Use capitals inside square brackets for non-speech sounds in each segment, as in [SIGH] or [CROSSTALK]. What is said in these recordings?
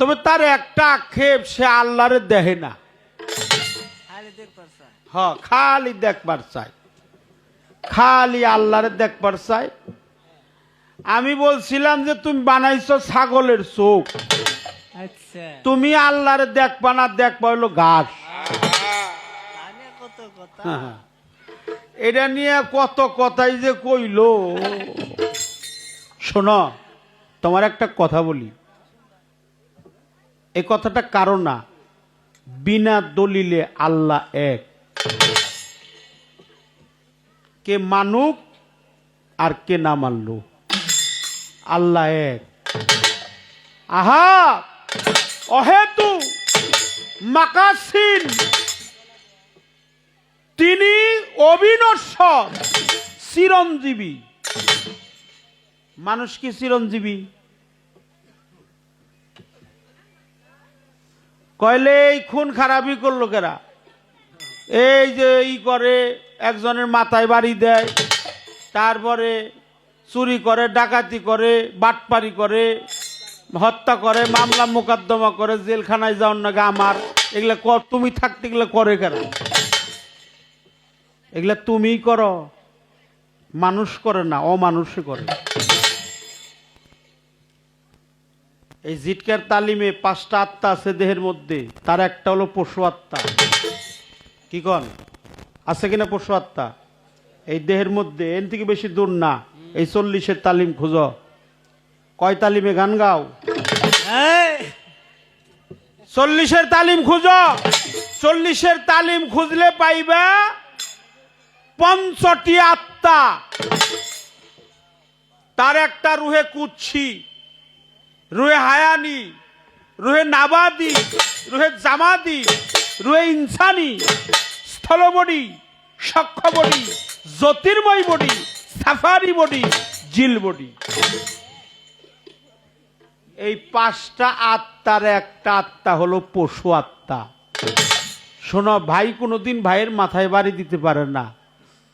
তবে তার একটা আক্ষেপ সে আল্লাহরে দেহে না। আরে দেখ পারছা হ খালি দেখবার চাই খালি আল্লাহরে দেখবার চাই আমি বলছিলাম যে তুমি বানাইছো ছাগলের চোখ। আচ্ছা। তুমি আল্লাহরে দেখবা না দেখবা হইল ঘাস। আনে হ্যাঁ। এটা নিয়ে কত কথাই যে কইলো। শোনো তোমার একটা কথা বলি। এই কথাটা কারও না। বিনা দলিলে আল্লাহ এক। কে মানুক আর কে না মানলো আল্লাহ এক। আহা! অহেতু মাকাসিন। তিনি অবিনশ্বর চিরঞ্জীবী। মানুষ কি চিরঞ্জীবী? কয়লে এই খুন খারাপই করল কেরা? এই যে ই করে, একজনের মাথায় বাড়ি দেয়, তারপরে চুরি করে, ডাকাতি করে, বাটপারি করে, হত্যা করে, মামলা মোকদ্দমা করে, জেলখানায় যাওয়ার নাকি আমার। এগুলা তুমি থাকতে এগুলো করে কেন এগুলা তুমিই করো। মানুষ করে না অমানুষে করে। এই জিটকার তালিমে পাঁচটা আত্মা আছে দেহের মধ্যে, তার একটা হলো পশু আত্মা। কি কন? আছে কিনা পশু আত্মা? এই দেহের মধ্যে, এর থেকে বেশি দূর না। এই চল্লিশের তালিম খুঁজো। কয় তালিমে গান গাও? চল্লিশের তালিম খুঁজ। চল্লিশের তালিম খুঁজলে পাইবা পঞ্চটি আত্মা। তার একটা রুহে কুচ্ছি রুহে হায়ানি, রুহে নাবাদি, রুহে জামাদি, রুহে ইনসানি স্থলবডি সক্ষ বডি জ্যোতির্ময় বডি সাফারি বডি জিল বডি এই পাঁচটা আত্মার একটা আত্মা হলো পশু আত্মা। শোনো, ভাই কোনোদিন ভাইয়ের মাথায় বাড়ি দিতে পারে না।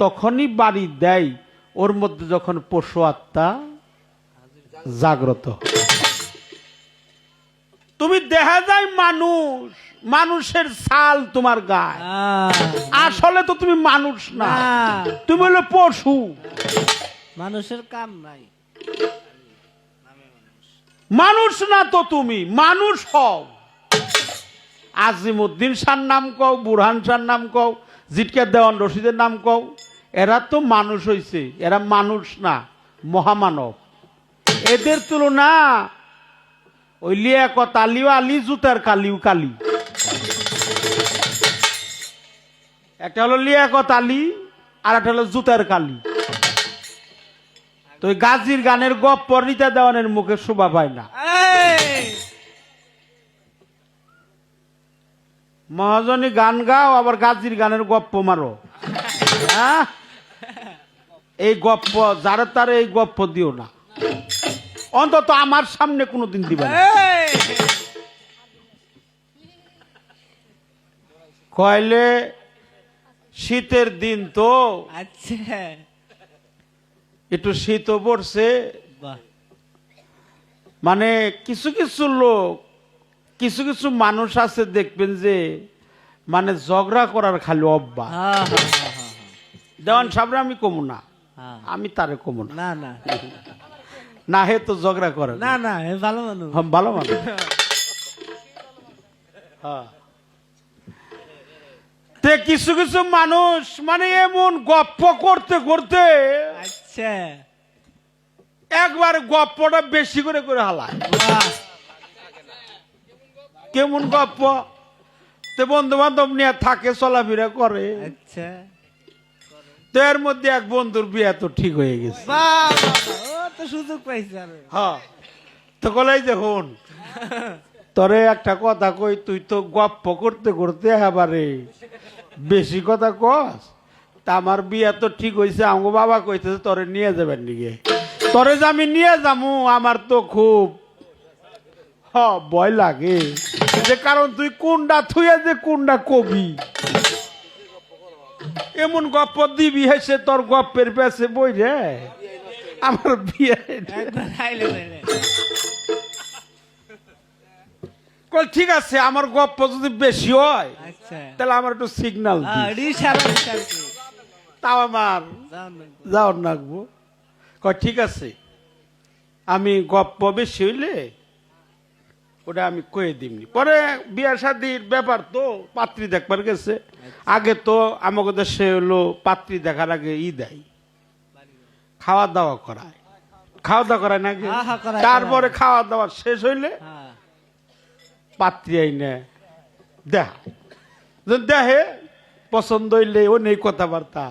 তখনই বাড়ি দেয়, ওর মধ্যে যখন পশু আত্মা জাগ্রত। তুমি দেখা যায় মানুষ মানুষের ছাল তোমার গায়ে। আসলে তো তুমি মানুষ না। তুমি হলো পশু। মানুষের কাম নাই। মানুষ না তো তুমি মানুষ হও। আজিমুদ্দিন শার নাম কও বুরহান শার নাম কও জিটকা দেওয়ান রশিদের নাম কও। এরা তো মানুষ হইছে এরা মানুষ না মহামানব। এদের তুলনা ওই লিয়াকত আলিও আলি, জুতার কালিও কালি। একটা হলো লিয়াকত আলী আর একটা হলো জুতার কালি। তো গাজীর গানের গপ্প রীতা দেওয়ানের মুখে শোভা পায় না। মহাজনী গান গাও, আবার গাজীর গানের গপ্প মারো। হ্যাঁ? এই গপ্প, যারা তার এই গপ্প দিও না। অন্তত আমার সামনে কোনোদিন দিবে না। কয়লে শীতের দিন তো। আচ্ছা। একটু শীতও পড়ছে। মানে কিছু কিছু লোক কিছু কিছু মানুষ আছে দেখবেন যে মানে ঝগড়া করার খালি হ্যাঁ, দেওয়ান সাবরে আমি কমু না। আমি তারে কমু না না। না হে তো ঝগড়া করে। না না ভালো মানুষ। হ্যাঁ, ভালো মানুষ। [LAUGHS] হ্যাঁ। তে কিছু কিছু মানুষ মানে এমন গপ্প করতে করতে আচ্ছা। একবার গপ্পটা বেশি করে করে হালায়। কেমন গপ্প? তে বন্ধু বান্ধব নিয়ে থাকে চলাফেরা করে। আচ্ছা। তো এর মধ্যে এক বন্ধুর বিয়ে তো ঠিক হয়ে গেছে। তো কলাই যে হন তরে একটা কথা কই, তুই তো গপ্প করতে করতে এবারে বেশি কথা কস, তা আমার বিয়া তো ঠিক হয়েছে আমার বাবা কইতেছে তোরে নিয়ে যাবেন নিগে তরে যে আমি নিয়ে যামু, আমার তো খুব হ, ভয় লাগে। যে কারণ তুই কোনটা থুয়ে যে কোনটা কবি। এমন গপ্প দিবি হেসে তোর গপ্পের পেছে বই রে। আমার বিয়ে ঠিক আছে আমার গপ্প যদি বেশি হয় আচ্ছা। তাহলে আমার একটু সিগন্যাল রিসারা তাও আমার যাও নাকবো কয় ঠিক আছে আমি গপ্প বেশি হইলে ওটা আমি কয়ে দিমনি। পরে বিয়া শাদির ব্যাপার তো পাত্রী দেখবার গেছে। আগে তো আমাকে দেশে হলো পাত্রী দেখার আগে ই দেয়। খাওয়া দাওয়া করায় খাওয়া দাওয়া করায় নাকি তারপরে খাওয়া দাওয়া শেষ হইলে পাত্রী আইনে দেখা দেখে পছন্দ হইলে ও নেই কথাবার্তা।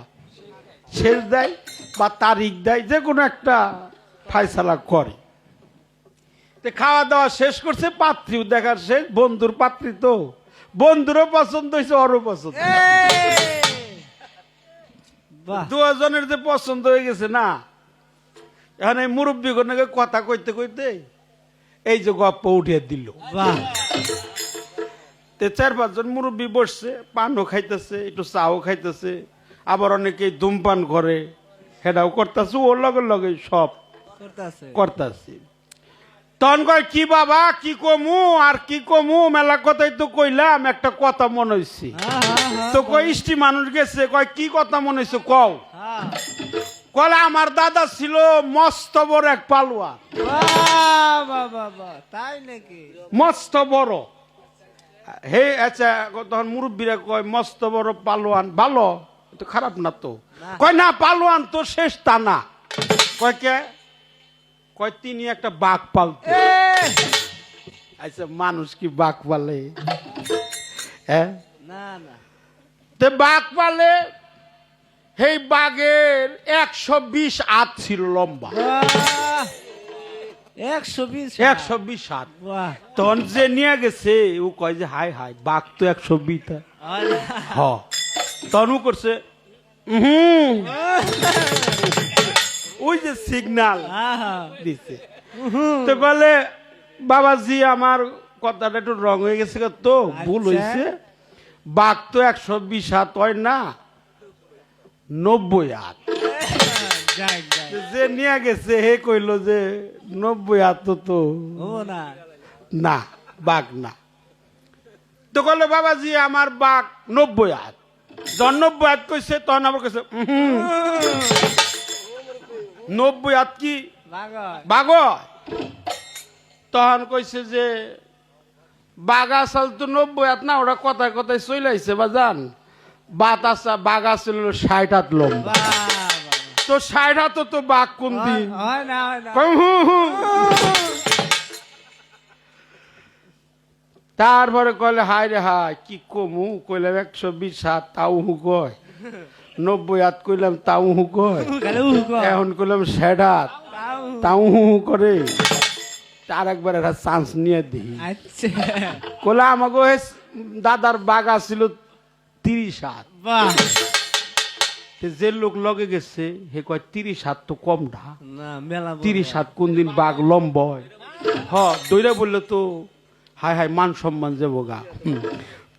শেষ দেয় বা তারিখ দেয় যে কোনো একটা ফায়সালা করে। তে খাওয়া দাওয়া শেষ করছে পাত্রীও দেখার শেষ বন্ধুর পাত্রী তো। বন্ধুরও পছন্দ হয়েছে ওরও পছন্দ দুজনের যে পছন্দ হয়ে গেছে না। এখন এই মুরব্বী কথা কইতে কইতে এই যে গপ্প উঠিয়ে দিল। তে চার পাঁচজন মুরব্বী বসছে পানও খাইতেছে একটু চাও খাইতেছে আবার অনেকেই ধূমপান করে সেটাও করতেছে ওর লগে লগে সব করতেছে। করতেছে। তখন কয় কি বাবা কি কমু আর কি কমু মেলা কথাই তো কইলাম একটা কথা মনে হইছে। হ্যাঁ হ্যাঁ হ্যাঁ তো কয় ইষ্টি মানুষ গেছে। কয় কি কথা মনে হইছে কও? কলে আমার দাদা ছিল মস্ত বড় এক পালুয়া তাই নাকি? মস্ত বড়। হে আচ্ছা তখন মুরব্বীরা কয় মস্ত বড় পালোয়ান। ভালো? তো খারাপ না তো। কয় না পালোয়ান তো শেষ তা না। কয় কে? কয় তিনি একটা বাঘ পালতো। আচ্ছা মানুষ কি বাঘ পালে? হ্যাঁ? না না। তে বাঘ পালে সেই বাঘের একশো বিশ হাত ছিল লম্বা। একশো বিশ একশো বিশ হাত। বাহ। তখন যে নিয়ে গেছে ও কয় যে হাই হাই বাঘ তো একশো বিশ হ। তনু করছে হুম ওই যে সিগনাল হ্যাঁ হ্যাঁ। দিছে। তো বলে বাবাজি আমার কথাটা একটু রং হয়ে গেছে তো ভুল আচ্ছা। হয়েছে বাঘ তো একশো বিশ হাত হয় না নব্বই হাত। যে নিয়ে গেছে হে কইলো যে নব্বই হাত তো তো না। না বাঘ না। তো কলে বাবাজি আমার বাঘ নব্বই হাত। যখন নব্বই হাত কইছে তখন আবার কইছে নব্বই হাত কি? হয়? তখন কইছে যে বাঘ আসাল তো নব্বই হাত না ওরা কথায় কথায় চলে আইছে বা জান বাত আসা বাঘ আসল ষাট হাত লম্বা। তো ষাট হাত তো বাঘ কোন দিন? হয় হয়। তারপরে কলে হাই রে হাই কি কমু? কইলাম একশো বিশ হাত তাও হু কয়। নব্বই হাত কইলাম তাও হু কয়। এখন কইলাম ষাট হাত তাও হু। হু করে। তার একবার একটা চান্স নিয়ে দিই আচ্ছা। কলে আমাকে দাদার বাগা ছিল তিরিশ হাত যে লোক লগে গেছে হে কয় তিরিশ হাত তো কম বড়। তিরিশ হাত কোন দিন বাঘ লম্ব হয়? হ দইরা বললে তো হায় হায় মান সম্মান যাব গা।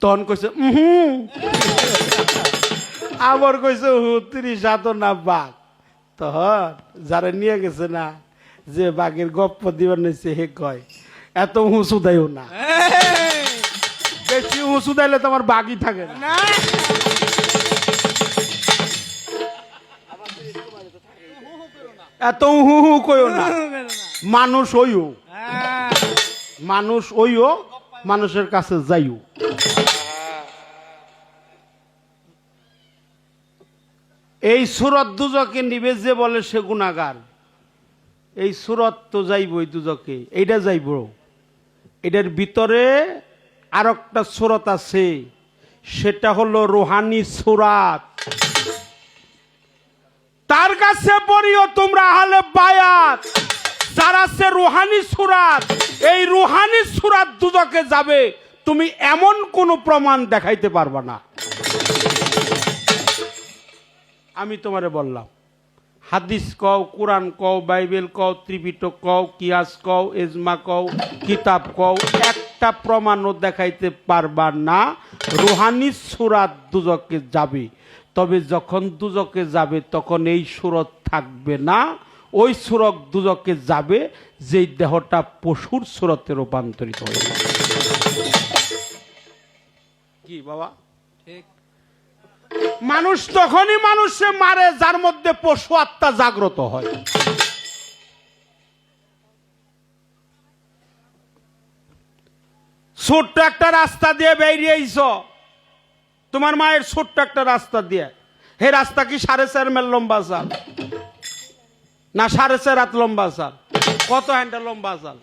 তখন কইছে হুম আবার কইছে হু তিরিশ হাত না বাঘ। তখন যারা নিয়ে গেছে না যে বাঘের গপ্প দিবার নিছে হে কয় এত হুঁচু দেয়ও না। বেশি হুঁচু দিলে তোমার বাঘই থাকে না। এত হু হু কইও না। মানুষ ওইও হ্যাঁ। মানুষ ওইও মানুষের কাছে যাইও। এই সুরত দুজকে নিবে যে বলে সে গুণাগার। এই সুরত তো যাইবই দুজকে। এইটা যাইব। এটার ভিতরে আর একটা সুরত আছে। সেটা হলো রোহানি সুরাত। তার কাছে পড়িও তোমরা আহলে বায়াত। যারা সে রুহানি সুরাত। এই রুহানি সুরাত দুজকে যাবে। তুমি এমন কোন প্রমাণ দেখাইতে পারবা না। আমি তোমারে বললাম হাদিস কও কোরআন কও বাইবেল কও ত্রিপিটক কও কিয়াস কও এজমা কও কিতাব কও একটা প্রমাণও দেখাইতে পারবা না রুহানি সুরাত দুজকে যাবে। তবে যখন দুজকে যাবে তখন এই সুরত থাকবে না ওই সুরক দুজকে যাবে যেই দেহটা পশুর সুরতে রূপান্তরিত হয়ে যাবে কি বাবা? ঠিক। মানুষ তখনই মানুষে মারে যার মধ্যে পশু আত্মা জাগ্রত হয়। ছোট্ট একটা রাস্তা দিয়ে বেরিয়েছ তোমার মায়ের ছোট্ট একটা রাস্তা দিয়ে। হে রাস্তা কি সাড়ে চার মেল লম্বা চাল না সাড়ে চার হাত লম্বা চাল কত হ্যান্ডেল লম্বা চাল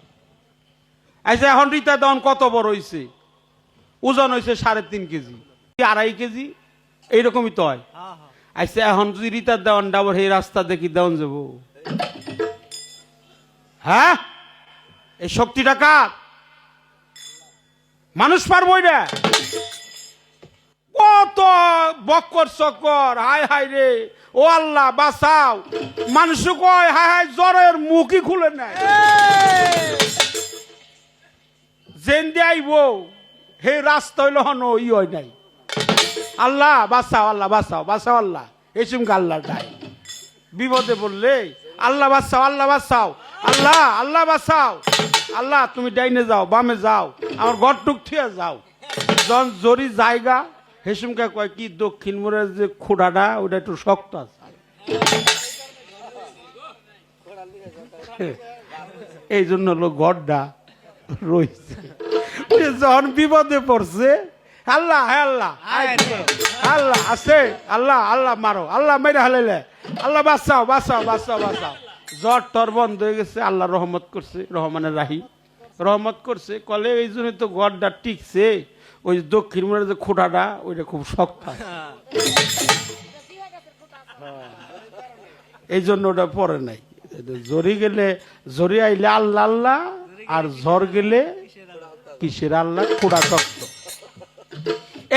আচ্ছা এখন রিতা দন কত বড় হয়েছে ওজন হয়েছে সাড়ে তিন কেজি। আড়াই কেজি? এইরকমই তো হয়। হ্যাঁ হ্যাঁ। আচ্ছা এখন যদি রিতার দেওয়ান ডাবর এই রাস্তা দেখি দেওয়ান যাব। হ্যাঁ? এই শক্তিটা কার? মানুষ পারব এটা কত বক্কর চক্কর হায় হায় রে। ও আল্লাহ বাঁচাও। মানুষ কয় হাই হাই জ্বরের মুখই খুলে নেয় জেন দিয়ে আইব হে রাস্তা হইল হন ই হয় নাই। আল্লাহ, বাঁচাও আল্লাহ, বাঁচাও বাঁচাও, আল্লাহ। চুমকে আল্লাহ ডাই বিপদে বললে আল্লাহ, বাঁচাও আল্লাহ বাঁচাও। আল্লাহ আল্লাহ, বাঁচাও। আল্লাহ, তুমি ডাইনে যাও, বামে যাও, আমার ঘর টুক থুয়ে যাও। জন জরি জায়গা হেসুমকে কয়, কি দক্ষিণ মোড়ের যে খোড়াটা, ওটা একটু শক্ত আছে। এই জন্য হলো গড্ডা রয়েছে। যখন বিপদে পড়ছে আল্লাহ হ্যাঁ আল্লাহ। আল্লাহ আছে। আল্লাহ আল্লাহ মারো। আল্লাহ মেরে হালাইলে। আল্লাহ বাঁচাও বাঁচাও বাঁচাও বাঁচাও। জ্বর টর বন্ধ হয়ে গেছে। আল্লাহ রহমত করছে রহমানের রাহি। রহমত করছে কলে এই জন্য তো গড়টা টিকছে। ওই যে দক্ষিণ মোড়ের যে খোঁটাটা ওইটা খুব শক্ত এই জন্য ওটা পরে নাই। জরি গেলে জরি আইলে আল্লাহ আল্লাহ আর ঝড় গেলে কিসের আল্লাহ? খোড়া শক্ত।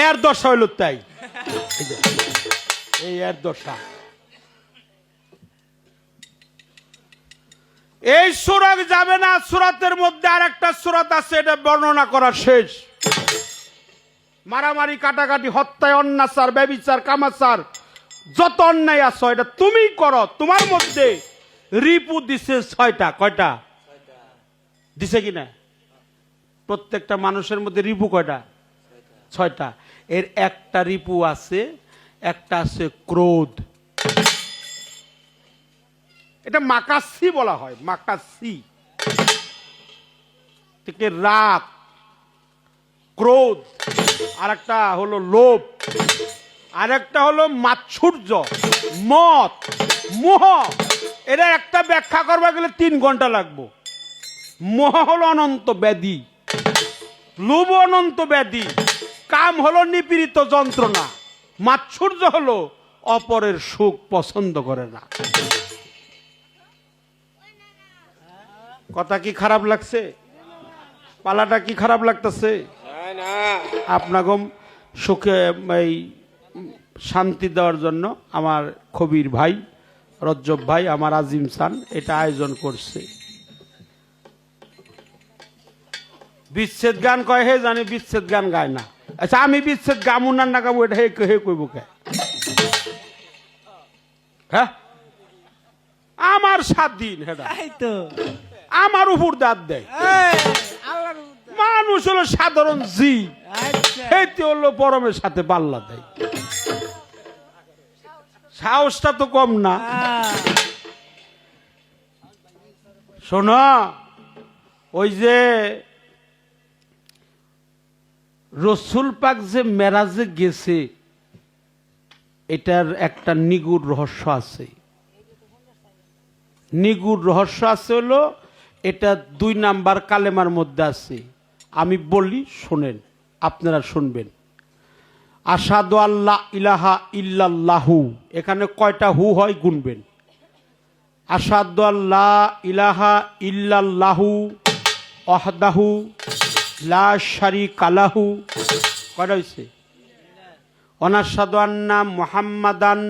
এর দশা হইল তাই। এই এর দশা। এই সুরত যাবে না, সুরাতের মধ্যে আর একটা সুরত আছে, এটা বর্ণনা করা শেষ। মারামারি, কাটাকাটি, হত্যায় অন্যাচার, ব্যবিচার, কামাচার, যত অন্যায় আছো, এটা তুমি করো। তোমার মধ্যে রিপু দিছে ছয়টা, কয়টা? দিছে কিনা? প্রত্যেকটা মানুষের মধ্যে রিপু কয়টা? ছয়টা। এর একটা রিপু আছে, একটা আছে ক্রোধ। এটা মাকাসি বলা হয়, মাকাসি। থেকে রাগ ক্রোধ আর একটা হলো লোভ আর একটা হলো মাৎসুর্য মত, মোহ। এটা একটা ব্যাখ্যা করবা গেলে তিন ঘণ্টা লাগবো। মোহ হলো অনন্ত ব্যাধি, লোভ অনন্ত ব্যাধি। কাম হলো নিপীড়িত যন্ত্রণা মাৎসুর্য হলো অপরের সুখ পছন্দ করে না। কথা কি খারাপ লাগছে? পালাটা কি খারাপ লাগতেছে? আপনাকে সুখে এই শান্তি দেওয়ার জন্য আমার কবির ভাই, রজ্জব ভাই, আমার আজিম সান এটা আয়োজন করছে। বিচ্ছেদ গান কয় হে জানি, বিচ্ছেদ গান গায় না। আচ্ছা আমি বিচ্ছেদ গামু না না গাবো এটা হে হে কইব কে? হ্যাঁ? আমার সাত দিন হেডা। তো। আমার উপর দাঁত দেয়। মানুষ হলো সাধারণ জি আচ্ছা। হলো পরমের সাথে পাল্লা দেয়। সাহসটা তো কম না। আহ, শোনো ওই যে রসুল পাক যে মেরাজে গেছে, এটার একটা নিগুড় রহস্য আছে। নিগুড় রহস্য আছে হলো, এটা দুই নাম্বার কালেমার মধ্যে আছে। আমি বলি, শোনেন, আপনারা শুনবেন। আসাদু আল্লাহ ইলাহা ইল্লাল্লাহু, এখানে কয়টা হু হয় গুনবেন। আসাদু আল্লাহ ইলাহা ইল্লাল্লাহু অহদাহু লা শারিকা লাহু কয়টা হয়েছে অনাসাদু আন্না মুহাম্মাদান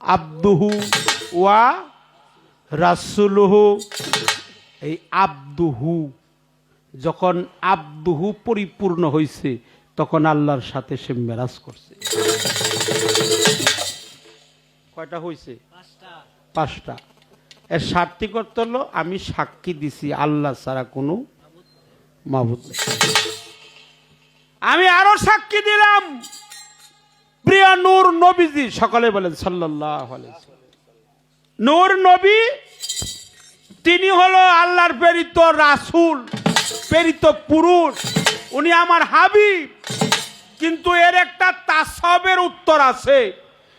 আব্দুহু ওয়া রাসুলুহু। এই আব্দুহু যখন আব্দুহু পরিপূর্ণ হয়েছে তখন আল্লাহর সাথে সে মেরাজ করছে। কয়টা হয়েছে পাঁচটা। এর সাতটি করতে হলো আমি সাক্ষী দিছি আল্লাহ ছাড়া কোনো আমি আরও সাক্ষী দিলাম। প্রিয় নূর নবীজি সকলে বলেন সাল্লাল্লাহু আলাইহি সাল্লাম। নূর নবী তিনি হলো আল্লাহর প্রেরিত রাসূল প্রেরিত পুরুষ। উনি আমার হাবিব। কিন্তু এর একটা তাসবের উত্তর আছে।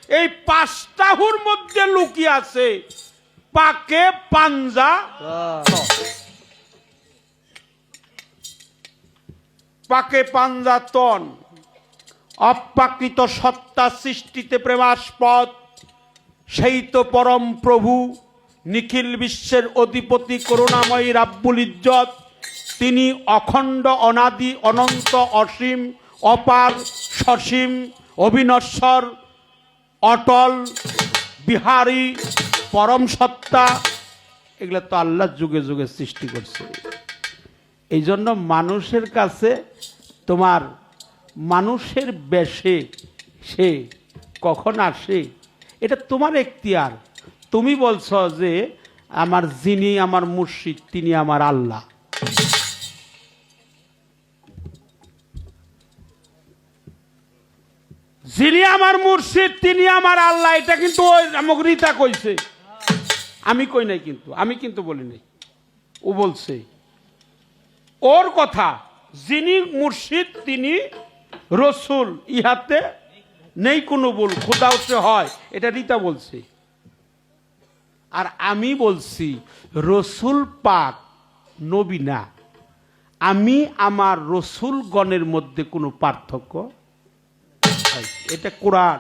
এই পাঁচটাহুর মধ্যে লুকিয়ে আছে। পাকে পাঞ্জা। পাকে পাঞ্জাতন, অপ্রাকৃত সত্তা সৃষ্টিতে প্রেমাস্পদ, সেই তো পরম প্রভু, নিখিল বিশ্বের অধিপতি করুণাময়ী রাব্বুল ইজ্জত, তিনি অখণ্ড, অনাদি, অনন্ত, অসীম, অপার, সসীম, অবিনশ্বর, অটল, বিহারী, পরম সত্তা, এগুলো তো আল্লাহ যুগে যুগে সৃষ্টি করছে। এই জন্য মানুষের কাছে তোমার মানুষের বেশে সে কখন আসে? এটা তোমার এখতিয়ার। তুমি বলছ যে আমার যিনি আমার মুর্শিদ, তিনি আমার আল্লাহ। যিনি আমার মুর্শিদ, তিনি আমার আল্লাহ। এটা কিন্তু কইছে। আমি কই নাই কিন্তু, আমি কিন্তু বলি নাই। ও বলছে ওর কথা, যিনি মুর্শিদ, তিনি রসুল, ইহাতে নেই কোনো ভুল খোদাউসে হয়, এটা রীতা বলছে। আর আমি বলছি, রসুল পাক নবী না। আমি আমার রসুল গণের মধ্যে কোনো পার্থক্য এটা কোরআন।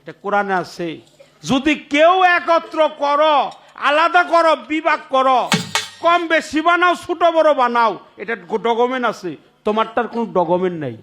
এটা কোরআনে আছে, যদি কেউ একত্র করো, আলাদা করো, বিভাগ করো কম বেশি বানাও ছোট বড় বানাও। এটা ডকুমেন্ট আছে তোমারটার কোনো ডকুমেন্ট নাই।